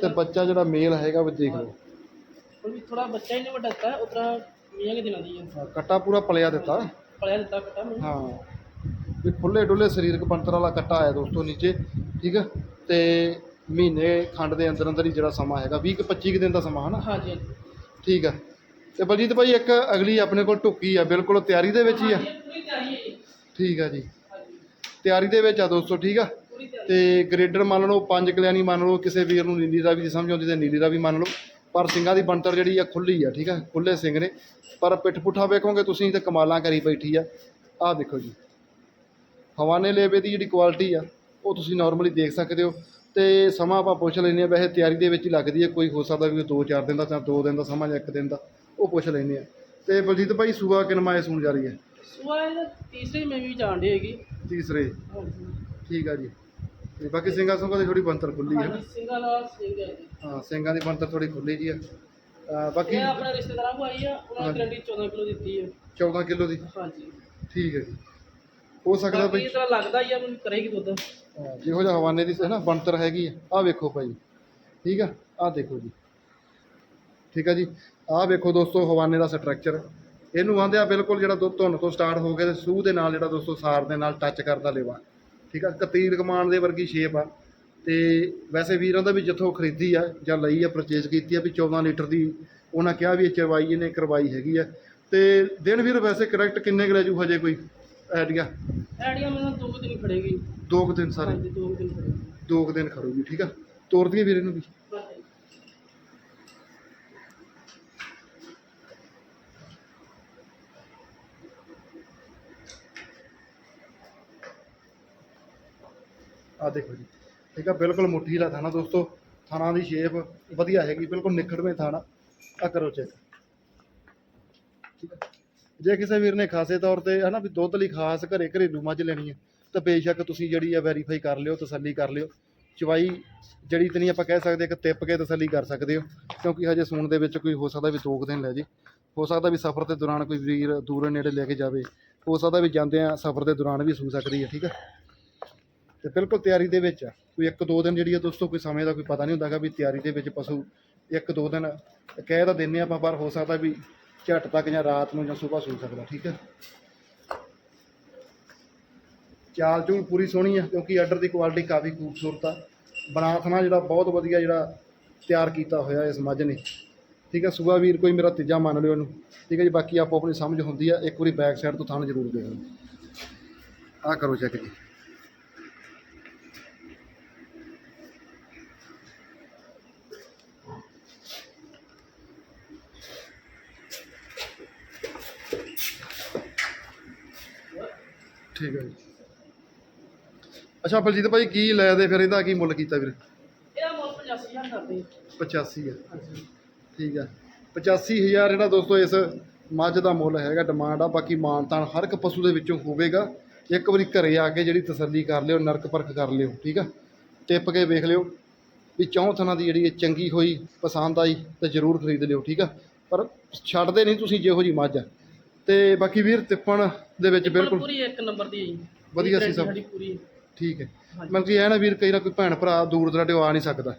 ਤੇ ਬੱਚਾ ਜਿਹੜਾ ਮੇਲ ਹੈਗਾ ਉਹ ਦੇਖ ਲਓ। ਹੁਣ ਵੀ ਥੋੜਾ ਬੱਚਾ ਹੀ ਨਹੀਂ ਵੱਡਾ ਦਿੱਤਾ ਉਤਰਾ ਮੀਆਂ ਕੇ ਦਿਨਾਂ ਦੀ ਹੈ ਹਾਂ, ਕੱਟਾ ਪੂਰਾ ਪਲਿਆ ਦਿੱਤਾ। ਪਲਿਆ ਦਿੱਤਾ ਕਟਾ ਹਾਂ। ਵੀ ਖੁੱਲੇ ਡੁੱਲੇ ਸਰੀਰਕ ਬਣਤਰ ਵਾਲਾ ਕੱਟਾ ਆਇਆ ਦੋਸਤੋ ਨੀਚੇ ਠੀਕ ਹੈ ਤੇ ਮਹੀਨੇ ਖੰਡ ਦੇ ਅੰਦਰ ਅੰਦਰ ਹੀ ਜਿਹੜਾ ਸਮਾਂ ਹੈਗਾ 20 ਕੁ 25 ਕੁ ਦਿਨ ਦਾ ਸਮਾਂ ਹਨਾ? ਹਾਂਜੀ ਹਾਂਜੀ। ਠੀਕ ਆ। ਤੇ ਬਲਜੀਤ ਭਾਈ ਇੱਕ ਅਗਲੀ ਆਪਣੇ ਕੋਲ ਟੁੱਕੀ ਆ ਬਿਲਕੁਲ ਤਿਆਰੀ ਦੇ ਵਿੱਚ ਹੀ ਆ। ਇਹ ਪੂਰੀ ਤਿਆਰੀ ਹੈ ਜੀ। ਠੀਕ ਆ ਜੀ। ਤਿਆਰੀ ਦੇ ਵਿੱਚ ਆ ਦੋਸਤੋ ਠੀਕ ਆ? ਤੇ ਗ੍ਰੇਡਰ ਮੰਨ ਲਓ ਪੰਜ ਕਲਿਆਣੀ ਮੰਨ ਲਓ ਕਿਸੇ ਵੀਰ ਨੂੰ ਨੀਲੀ ਦਾ ਵੀ ਸਮਝ ਆਉਂਦੀ ਤੇ ਨੀਲੀ ਦਾ ਵੀ ਮੰਨ ਲਓ। ਪਰ ਸਿੰਘਾਂ ਦੀ ਬਣਤਰ ਜਿਹੜੀ ਆ ਖੁੱਲੀ ਆ ਠੀਕ ਆ? ਖੁੱਲੇ ਸਿੰਘ ਨੇ। ਪਰ ਪਿੱਠ ਪੁੱਠਾ ਵੇਖੋਗੇ ਤੁਸੀਂ ਤੇ ਕਮਾਲਾਂ ਕਰੀ ਬੈਠੀ ਆ। ਆਹ ਦੇਖੋ ਜੀ। ਹਵਾਨੇ ਲੇਵੇ ਦੀ ਜਿਹੜੀ ਕੁਆਲਿਟੀ ਆ ਉਹ ਤੁਸੀਂ ਨਾਰਮਲੀ ਦੇਖ ਸਕਦੇ ਹੋ। ਤੇ ਸਮਾਂ ਆਪਾਂ ਪੁੱਛ ਲੈਂਦੇ ਆ ਵੈਸੇ ਤਿਆਰੀ ਦੇ ਵਿੱਚ ਹੀ ਲੱਗਦੀ ਹੈ ਕੋਈ ਹੋ ਸਕਦਾ ਵੀ 2-4 ਦਿਨ ਦਾ ਜਾਂ 2 ਦਿਨ ਦਾ ਸਮਾਂ ਜਾਂ 1 ਦਿਨ ਦਾ ਉਹ ਪੁੱਛ ਲੈਂਦੇ ਆ ਤੇ ਬਲਜੀਤ ਭਾਈ ਸੂਆ ਕਿਨਮਾ ਇਹ ਸੁਣ ਜਾ ਰਹੀ ਹੈ? ਸੁਆ ਇਹਦਾ ਤੀਸਰੇ ਮੈਂ ਵੀ ਜਾਣ ਹੈਗੀ। ਤੀਸਰੇ? ਠੀਕ ਆ ਜੀ। ਤੇ ਬਾਕੀ ਸਿੰਘਾਂ ਸੁੰਘਾਂ ਦੀ ਥੋੜੀ ਬਣਤਰ ਖੁੱਲੀ ਹੈ। ਸਿੰਘਾਂ ਨਾਲ ਸਿੰਘ ਹੈ ਜੀ। ਹਾਂ ਸਿੰਘਾਂ ਦੀ ਬਣਤਰ ਥੋੜੀ ਖੁੱਲੀ ਜੀ ਆ ਅਹ ਬਾਕੀ ਇਹ ਆਪਣੇ ਰਿਸ਼ਤੇਦਾਰਾਂ ਕੋ ਆਈ ਆ ਉਹਨਾਂ ਨੇ ਗਰੰਟੀ 14 ਕਿਲੋ ਦਿੱਤੀ ਹੈ। 14 ਕਿਲੋ ਦੀ? ਹਾਂਜੀ। ਠੀਕ ਹੈ ਜੀ। ਹੋ ਸਕਦਾ ਬਾਕੀ ਬਈ ਇਸ ਤਰ੍ਹਾਂ ਲੱਗਦਾ ਹੀ ਆ ਮੈਨੂੰ ਕਰੇਗੀ ਦੁੱਧ ਹਾਂ, ਜਿਹੋ ਜਿਹਾ ਹਵਾਨੇ ਦੀ ਹੈ ਨਾ, ਬਣਤਰ ਹੈਗੀ ਆ। ਆਹ ਵੇਖੋ ਭਾਈ। ਠੀਕ ਆ? ਆਹ ਦੇਖੋ ਜੀ। ਠੀਕ ਆ ਜੀ? ਆਹ ਵੇਖੋ ਦੋਸਤੋ, ਹਵਾਨੇ ਦਾ ਸਟਰਕਚਰ ਇਹਨੂੰ ਆਂਦੇ ਆ ਬਿਲਕੁਲ ਜਿਹੜਾ ਦੋ ਧੁੰਨ ਤੋਂ ਸਟਾਰਟ ਹੋ ਕੇ ਤੇ ਸੂਹ ਦੇ ਨਾਲ ਜਿਹੜਾ ਦੋਸਤੋ ਸਾਰ ਦੇ ਨਾਲ ਟੱਚ ਕਰਦਾ ਲੇਵਾ। ਠੀਕ ਆ? ਕਤੀਲ ਕਮਾਨ ਦੇ ਵਰਗੀ ਸ਼ੇਪ ਆ। ਤੇ ਵੈਸੇ ਵੀਰਾਂ ਦਾ ਵੀ ਜਿੱਥੋਂ ਖਰੀਦੀ ਆ ਜਾਂ ਲਈ ਆ ਪਰਚੇਜ਼ ਕੀਤੀ ਆ ਵੀ 14 ਲੀਟਰ ਦੀ, ਉਹਨਾਂ ਕਿਹਾ ਵੀ ਇਹ ਚਰਵਾਈ ਇਹਨੇ ਕਰਵਾਈ ਹੈਗੀ ਆ। ਤੇ ਦਿਨ ਵੀਰ ਵੈਸੇ ਕਰੈਕਟ ਕਿੰਨੇ ਕੁ ਲੈ ਜੂ ਹਜੇ ਕੋਈ? ਆਈਡੀਆ ਐਡੀਆਂ ਮੈਨੂੰ ਦੋ ਕੁ ਦਿਨ ਖੜੇਗੀ ਦੋ ਕੁ ਦਿਨ ਸਾਰੇ? ਹਾਂਜੀ ਦੋ ਕੁ ਦਿਨ ਖੜੇਗੀ ਦੋ ਕੁ ਦਿਨ ਖੜੂਗੀ ਠੀਕ ਆ? ਤੋਰ ਦਈਏ ਵੀਰੇ ਨੂੰ ਵੀ। ਆ ਦੇਖੋ ਜੀ ਠੀਕ ਆ? ਬਿਲਕੁਲ ਮੁੱਠੀ ਦਾ ਥਾਣਾ ਦੋਸਤੋ ਥਾਣਾ ਦੀ ਸ਼ੇਪ ਵਧੀਆ ਹੈਗੀ ਬਿਲਕੁਲ ਨਿਖੜਵੇਂ ਥਾਣਾ। ਆ ਕਰੋ ਚੈੱਕ ਠੀਕ ਆ? ਜੇ ਕਿਸੇ ਵੀਰ ਨੇ ਖਾਸੇ ਤੌਰ ਤੇ ਹਨਾ ਵੀ ਦੁੱਧ ਲਈ ਖਾਸ ਘਰੇ ਘਰੇਲੂ ਮੱਝ ਲੈਣੀ ਹੈ, ਤਾਂ ਬੇਸ਼ੱਕ ਤੁਸੀਂ ਜਿਹੜੀ ਆ ਵੈਰੀਫਾਈ ਕਰ ਲਿਓ, ਤਸੱਲੀ ਕਰ ਲਿਓ। ਚਵਾਈ ਜਿਹੜੀ ਤੇ ਨਹੀਂ ਆਪਾਂ ਕਹਿ ਸਕਦੇ ਕਿ ਤਿੱਪ ਕੇ ਤਸੱਲੀ ਕਰ ਸਕਦੇ ਹੋ, ਕਿਉਂਕਿ ਹਜੇ ਸੂਣ ਦੇ ਵਿੱਚ ਕੋਈ ਹੋ ਸਕਦਾ ਵੀ ਦੋ ਕੁ ਦਿਨ ਲੈ ਜੇ। ਹੋ ਸਕਦਾ ਵੀ ਸਫ਼ਰ ਦੇ ਦੌਰਾਨ ਕੋਈ ਵੀਰ ਦੂਰ ਨੇੜੇ ਲੈ ਕੇ ਜਾਵੇ। ਹੋ ਸਕਦਾ ਵੀ ਜਾਂਦੇ ਆ ਸਫ਼ਰ ਦੇ ਦੌਰਾਨ ਵੀ ਸੂ ਸਕਦੀ ਹੈ, ਠੀਕ ਹੈ ਤੇ ਬਿਲਕੁਲ ਤਿਆਰੀ ਦੇ ਵਿੱਚ ਆ। ਕੋਈ ਇੱਕ ਦੋ ਦਿਨ ਜਿਹੜੀ ਆ ਦੋਸਤੋ, ਕੋਈ ਸਮੇਂ ਦਾ ਕੋਈ ਪਤਾ ਨਹੀਂ ਹੁੰਦਾਗਾ ਵੀ ਤਿਆਰੀ ਦੇ ਵਿੱਚ ਪਸ਼ੂ ਇੱਕ ਦੋ ਦਿਨ ਕਹਿ ਤਾਂ ਦਿੰਨੇ ਆਪਾਂ, ਪਰ ਹੋ ਸਕਦਾ ਵੀ ਝਟ ਤੱਕ ਜਾਂ ਰਾਤ ਨੂੰ ਜਾਂ ਸਵੇਰ ਸੂ ਸਕਦਾ, ਠੀਕ ਹੈ? ਚਾਲ ਚੂਲ ਪੂਰੀ ਸੋਹਣੀ ਆ, ਕਿਉਂਕਿ ਆਰਡਰ ਦੀ ਕੁਆਲਿਟੀ ਕਾਫੀ ਖੂਬਸੂਰਤ ਆ। ਬਨਾਥਨਾ ਜਿਹੜਾ ਬਹੁਤ ਵਧੀਆ ਜਿਹੜਾ ਤਿਆਰ ਕੀਤਾ ਹੋਇਆ ਇਸ ਮੱਝ ਨੇ, ਠੀਕ ਹੈ? ਸੂਆ ਵੀਰ, ਕੋਈ ਮੇਰਾ ਤੀਜਾ ਮੰਨ ਲਿਓ ਇਹਨੂੰ, ਠੀਕ ਹੈ ਜੀ? ਬਾਕੀ ਆਪੋ ਆਪਣੀ ਸਮਝ ਹੁੰਦੀ ਆ, ਇੱਕ ਵਾਰੀ ਬੈਕ ਸਾਈਡ ਤੋਂ ਥਣ ਜ਼ਰੂਰ ਦੇਖ। ਲਓ ਆਹ ਕਰੋ ਚੈੱਕ ਜੀ ਠੀਕ ਹੈ ਜੀ ਅੱਛਾ ਬਲਜੀਤ ਭਾਈ ਕੀ ਲੈ ਦੇ ਫਿਰ? ਇਹਦਾ ਕੀ ਮੁੱਲ ਕੀਤਾ ਵੀਰ? ਇਹਦਾ ਮੁੱਲ 85000 ਕਰਦੇ। 85 ਹੈ ਹਾਂਜੀ ਠੀਕ ਹੈ 85000 ਜਿਹੜਾ ਦੋਸਤੋ ਇਸ ਮੱਝ ਦਾ ਮੁੱਲ ਹੈਗਾ ਡਿਮਾਂਡ ਆ। ਬਾਕੀ ਮਾਨਤਾਨ ਹਰ ਇੱਕ ਪਸ਼ੂ ਦੇ ਵਿੱਚੋਂ ਹੋਵੇਗਾ। ਇੱਕ ਵਾਰੀ ਘਰੇ ਆ ਕੇ ਜਿਹੜੀ ਤਸੱਲੀ ਕਰ ਲਿਓ ਨਰਕ ਪਰਖ ਕਰ ਲਿਓ ਠੀਕ ਆ? ਟਿੱਪ ਕੇ ਵੇਖ ਲਿਓ ਵੀ ਚੌਂ ਥਣਾ ਦੀ ਜਿਹੜੀ ਚੰਗੀ ਹੋਈ ਪਸੰਦ ਆਈ ਤੇ ਜ਼ਰੂਰ ਖਰੀਦ ਲਿਓ ਠੀਕ ਆ? ਪਰ ਛੱਡਦੇ ਨਹੀਂ ਤੁਸੀਂ ਜਿਹੋ ਜੀ ਮੱਝ ਆ। ਤੇ ਬਾਕੀ ਵੀਰ ਤਿੱਪਣ ਦੇ ਵਿੱਚ ਬਿਲਕੁਲ ਪੂਰੀ ਇੱਕ ਨੰਬਰ ਦੀ ਵਧੀਆ ਸੀ ਸਭ। ਪੂਰੀ ਠੀਕ ਹੈ। ਮਤਲਬ ਕਿ ਇਹ ਨਾ ਵੀਰ ਕਈ ਨਾ ਕੋਈ ਭੈਣ ਭਰਾ ਦੂਰ ਦਰਾਡੇ ਆ ਨਹੀਂ ਸਕਦਾ।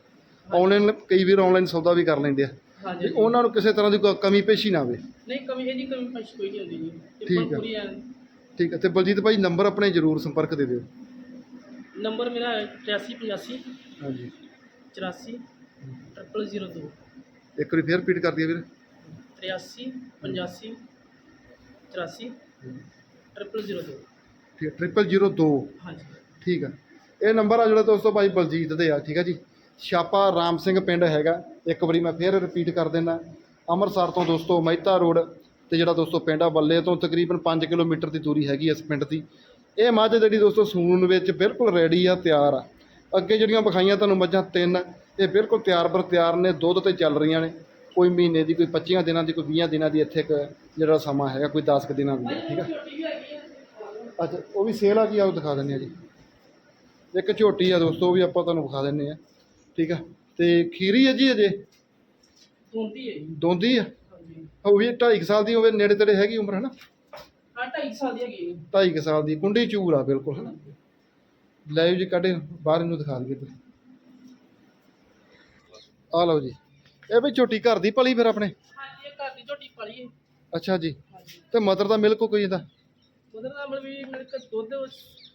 ਆਨਲਾਈਨ ਕਈ ਵੀਰ ਆਨਲਾਈਨ ਸੌਦਾ ਵੀ ਕਰ ਲੈਂਦੇ ਆ। ਹਾਂਜੀ। ਵੀ ਉਹਨਾਂ ਨੂੰ ਕਿਸੇ ਤਰ੍ਹਾਂ ਦੀ ਕੋਈ ਕਮੀ ਪੇਸ਼ੀ ਨਾ ਆਵੇ। ਨਹੀਂ ਕਮੀ ਇਹਦੀ ਕਮੀ ਪੇਸ਼ ਕੋਈ ਨਹੀਂ ਹੁੰਦੀ ਜੀ। ਠੀਕ। ਪੂਰੀ ਹੈ ਠੀਕ ਹੈ। ਤੇ ਬਲਜੀਤ ਭਾਈ ਨੰਬਰ ਆਪਣੇ ਜ਼ਰੂਰ ਸੰਪਰਕ ਦੇ ਦਿਓ। ਨੰਬਰ ਮੇਰਾ ਹੈ 8385 ਹਾਂਜੀ। 84 0002 ਇੱਕ ਵਾਰੀ ਫੇਰ ਰਿਪੀਟ ਕਰ ਦਿਓ ਵੀਰ। 83 85 84 0002 ਠੀਕ ਟ੍ਰਿਪਲ ਜ਼ੀਰੋ ਦੋ ਹਾਂਜੀ। ਠੀਕ ਆ। ਇਹ ਨੰਬਰ ਆ ਜਿਹੜਾ ਦੋਸਤੋ ਭਾਈ ਬਲਜੀਤ ਦੇ ਆ, ਠੀਕ ਆ ਜੀ। ਛਾਪਾ ਰਾਮ ਸਿੰਘ ਪਿੰਡ ਹੈਗਾ। ਇੱਕ ਵਾਰੀ ਮੈਂ ਫੇਰ ਰਿਪੀਟ ਕਰ ਦਿੰਦਾ। ਅੰਮ੍ਰਿਤਸਰ ਤੋਂ ਦੋਸਤੋ ਮਹਿਤਾ ਰੋਡ ਤੇ ਜਿਹੜਾ ਦੋਸਤੋ ਪਿੰਡ ਆ, ਬੱਲੇ ਤੋਂ ਤਕਰੀਬਨ 5 ਕਿਲੋਮੀਟਰ ਦੀ ਦੂਰੀ ਹੈਗੀ ਇਸ ਪਿੰਡ ਦੀ। ਇਹ ਮੱਝ ਜਿਹੜੀ ਦੋਸਤੋ ਸੂਣ ਵਿੱਚ ਬਿਲਕੁਲ ਰੈਡੀ ਆ, ਤਿਆਰ ਆ। ਅੱਗੇ ਜਿਹੜੀਆਂ ਵਿਖਾਈਆਂ ਤੁਹਾਨੂੰ ਮੱਝਾਂ ਤਿੰਨ, ਇਹ ਬਿਲਕੁਲ ਤਿਆਰ ਬਰ ਤਿਆਰ ਨੇ, ਦੁੱਧ ਤੇ ਚੱਲ ਰਹੀਆਂ ਨੇ। ਕੋਈ ਮਹੀਨੇ ਦੀ, ਕੋਈ 25 ਦਿਨਾਂ ਦੀ, ਕੋਈ 20 ਦਿਨਾਂ ਦੀ ਇੱਥੇ ਇੱਕ ਜਿਹੜਾ ਸਮਾਂ ਹੈਗਾ, ਕੋਈ 10 ਕੁ ਦਿਨਾਂ ਦੀ, ਠੀਕ ਆ। ਅੱਛਾ, ਉਹ ਵੀ ਸੇਲ ਆ ਜੀ, ਆਓ ਦਿਖਾ ਦਿੰਦੇ ਆ ਜੀ। ਇੱਕ ਝੋਟੀ ਆ ਦੋਸਤੋ ਵੀ ਆਪਾਂ ਤੁਹਾਨੂੰ ਵਿਖਾ ਦਿੰਨੇ ਆ ਠੀਕ ਆ? ਤੇ ਖੀਰੀ ਹੈ ਜੀ ਅਜੇ? ਹੁੰਦੀ ਹੈ ਜੀ। ਦੋਂਦੀ ਆ? ਹਾਂਜੀ। ਉਹ ਵੀ 2.5 ਸਾਲ ਦੀ ਹੋਵੇ ਨੇੜੇ ਤੇੜੇ ਹੈਗੀ ਉਮਰ ਹਨਾ? ਹਾਂ 2.5 ਸਾਲ ਦੀ ਹੈਗੀ ਜੀ। 2.5 ਸਾਲ ਦੀ ਕੁੰਡੀ ਚੂਰ ਆ ਬਿਲਕੁਲ ਹਨਾ? ਜੀ ਕੱਢੇ ਬਾਹਰ ਦਿਖਾ ਦਈਏ ਤੁਸੀਂ। ਆ ਲਓ ਜੀ। ਇਹ ਵੀ ਝੋਟੀ ਘਰ ਦੀ ਪਲੀ ਫਿਰ ਆਪਣੇ? ਹਾਂਜੀ ਇਹ ਘਰ ਦੀ ਝੋਟੀ ਪਾਲੀ ਹੈ ਅੱਛਾ ਜੀ। ਤੇ ਮਦਰ ਦਾ ਮਿਲਕ ਕੋਈ ਇਹਦਾ? ਉਹਦੇ ਨਾਲ ਮਤਲਬ ਵੀ ਮੇਰੇ ਕੋਲ ਦੁੱਧ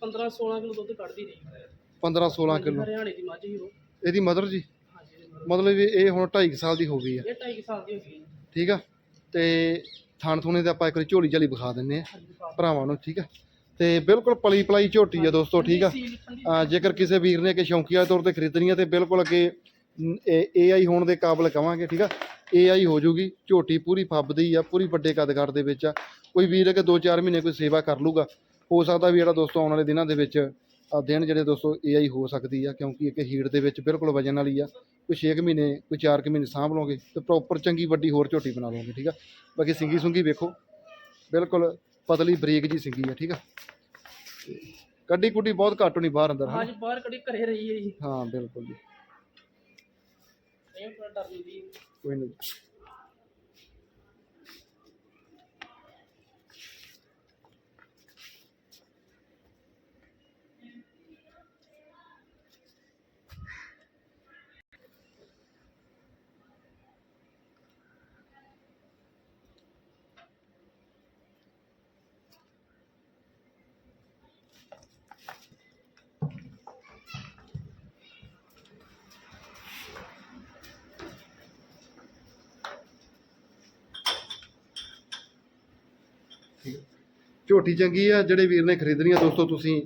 15 16 ਕਿਲੋ ਦੁੱਧ ਕੱਢਦੀ ਰਹੀ। 15 16 ਹਾਂਜੀ, ਕਿਲੋ। ਹਰਿਆਣੇ ਦੀ ਮੱਝ ਹੀ ਉਹ। ਇਹਦੀ ਮਦਰ ਜੀ? ਹਾਂਜੀ ਇਹਦੀ ਮੱਝ। ਮਤਲਬ ਵੀ ਇਹ ਹੁਣ 2.5 ਸਾਲ ਦੀ ਹੋ ਗਈ ਆ। ਇਹ 2.5 ਸਾਲ ਦੀ ਹੋ ਗਈ ਹੈ। ਠੀਕ ਆ? ਤੇ ਥਣ ਥੁਣੇ ਤੇ ਆਪਾਂ ਇੱਕ ਵਾਰੀ ਝੋਲੀ ਝਾਲੀ ਵਿਖਾ ਦਿੰਨੇ ਆ ਹਾਂਜੀ ਭਰਾਵਾਂ ਨੂੰ ਠੀਕ ਆ? ਤੇ ਬਿਲਕੁਲ ਪਲੀ ਪਲਾਈ ਝੋਟੀ ਆ ਦੋਸਤੋ ਠੀਕ ਆ? ਸੀਲ ਠੰਡੀ ਅਹ ਜੇਕਰ ਕਿਸੇ ਵੀਰ ਨੇ ਕਿ ਸ਼ੌਂਕੀਆ ਤੌਰ ਤੇ ਖਰੀਦਣੀ ਆ ਤੇ ਬਿਲਕੁਲ ਅੱਗੇ ਏਆਈ ਹੋਣ ਦੇ ਕਾਬਿਲ ਕਵਾਂਗੇ ਠੀਕ ਆ? ਏਆਈ ਹੋ ਜੂਗੀ ਝੋਟੀ ਪੂਰੀ ਫੱਬਦੀ ਆ ਪੂਰੀ ਵੱਡੇ ਕਦਕਾਰ ਦੇ ਵਿੱਚ ਆ। ਕੋਈ ਵੀਰ ਕਿ 2-4 ਮਹੀਨੇ ਕੋਈ ਸੇਵਾ ਕਰ ਲੂਗਾ ਹੋ ਸਕਦਾ ਵੀ ਜਿਹੜਾ ਦੋਸਤੋ ਆਉਣ ਵਾਲੇ ਦਿਨਾਂ ਦੇ ਵਿੱਚ ਆ ਦਿਨ ਜਿਹੜੇ ਦੋਸਤੋ ਏਆਈ ਹੋ ਸਕਦੀ ਆ ਕਿਉਂਕਿ ਇੱਕ ਹੀਟ ਦੇ ਵਿੱਚ ਬਿਲਕੁਲ ਵਜਨ ਵਾਲੀ ਆ। ਕੋਈ 6 ਮਹੀਨੇ ਕੋਈ 4 ਮਹੀਨੇ ਸਾਂਭ ਲਓਗੇ ਤੇ ਪ੍ਰੋਪਰ ਚੰਗੀ ਵੱਡੀ ਹੋਰ ਝੋਟੀ ਬਣਾ ਲਓਗੇ ਠੀਕ ਆ? ਬਾਕੀ ਸਿੰਗੀ ਸੁੰਗੀ ਵੇਖੋ ਬਿਲਕੁਲ ਪਤਲੀ ਬਰੀਕ ਜੀ ਸਿੰਗੀ ਆ ਠੀਕ ਆ? ਤੇ ਕੱਡੀ ਕੁੱਡੀ ਬਹੁਤ ਘੱਟ ਹੋਣੀ ਬਾਹਰ ਅੰਦਰ ਹਾਂ ਹਾਂਜੀ ਬਾਹਰ ਕੜੀ ਘਰੇ ਰਹੀ ਹੈ ਜੀ। ਹਾਂ ਬਿਲਕੁਲ ਜੀ। ਇਹ ਥੋੜਾ ਡਰ ਲੈਂਦੀ ਹੈ। ਕੋਈ ਨਹੀਂ ਝੋਟੀ ਚੰਗੀ ਆ ਜਿਹੜੇ ਵੀਰ ਨੇ ਖਰੀਦਣੀ ਆ ਦੋਸਤੋ ਤੁਸੀਂ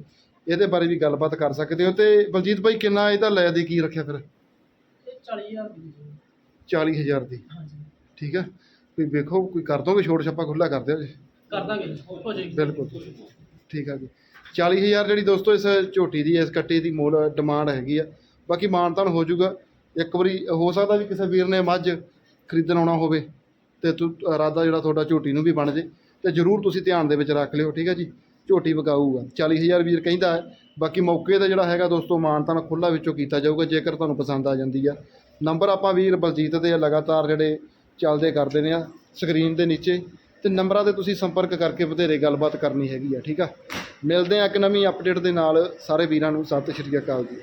ਇਹਦੇ ਬਾਰੇ ਵੀ ਗੱਲਬਾਤ ਕਰ ਸਕਦੇ ਹੋ। ਤੇ ਬਲਜੀਤ ਭਾਈ ਕਿੰਨਾ ਇਹਦਾ ਲੈ ਦੇ ਕੀ ਰੱਖਿਆ ਫਿਰ? ਇਹ 40000 ਦੀ ਜੀ। 40000 ਦੀ। ਹਾਂਜੀ। ਠੀਕ ਆ? ਕੋਈ ਵੇਖੋ ਕੋਈ ਕਰ ਦੋਗੇ ਛੋਟ ਛੱਪਾ ਖੁੱਲਾ ਕਰ ਦਿਓ ਜੀ। ਕਰ ਦਾਂਗੇ ਹੋ ਜਾਏਗੀ। ਬਿਲਕੁਲ। ਠੀਕ ਆ ਜੀ। 40000 ਜਿਹੜੀ ਦੋਸਤੋ ਇਸ ਝੋਟੀ ਦੀ ਇਸ ਕੱਟੇ ਦੀ ਮੁੱਲ ਡਿਮਾਂਡ ਹੈਗੀ ਆ। ਬਾਕੀ ਮਾਨਤਾਨ ਹੋ ਜਾਊਗਾ। ਇੱਕ ਵਾਰੀ ਹੋ ਸਕਦਾ ਵੀ ਕਿਸੇ ਵੀਰ ਨੇ ਮੱਝ ਖਰੀਦਣ ਆਉਣਾ ਹੋਵੇ ਤੇ ਤੂੰ ਇਰਾਦਾ ਜਿਹੜਾ ਤੁਹਾਡਾ ਝੋਟੀ ਨੂੰ ਵੀ ਬਣ ਜੇ। ਤੇ ਜਰੂਰ ਤੁਸੀਂ ਧਿਆਨ ਦੇ ਵਿੱਚ ਰੱਖ ਲਿਓ, ਠੀਕ ਹੈ ਜੀ? ਝੋਟੀ ਵਿਕਾਊਗਾ। 40000 ਵੀਰ ਕਹਿੰਦਾ ਹੈ, ਬਾਕੀ ਮੌਕੇ ਦਾ ਜਿਹੜਾ ਹੈਗਾ ਦੋਸਤੋ ਮਾਨਤਾਨ ਖੁੱਲਾ ਵਿੱਚੋਂ ਕੀਤਾ ਜਾਊਗਾ, ਜੇਕਰ ਤੁਹਾਨੂੰ ਪਸੰਦ ਆ ਜਾਂਦੀ ਆ। ਨੰਬਰ ਆਪਾਂ ਵੀਰ ਬਲਜੀਤ ਦੇ ਲਗਾਤਾਰ ਜਿਹੜੇ ਚੱਲਦੇ ਕਰਦੇ ਨੇ ਆ, ਸਕਰੀਨ ਦੇ ਨੀਚੇ। ਤੇ ਨੰਬਰਾਂ ਤੇ ਤੁਸੀਂ ਸੰਪਰਕ ਕਰਕੇ ਵਧੇਰੇ ਗੱਲਬਾਤ ਕਰਨੀ ਹੈਗੀ ਆ, ਠੀਕ ਆ? ਮਿਲਦੇ ਆ ਇੱਕ ਨਵੀਂ ਅਪਡੇਟ ਦੇ ਨਾਲ, ਸਾਰੇ ਵੀਰਾਂ ਨੂੰ, ਸਤਿ ਸ਼੍ਰੀ ਅਕਾਲ ਜੀ।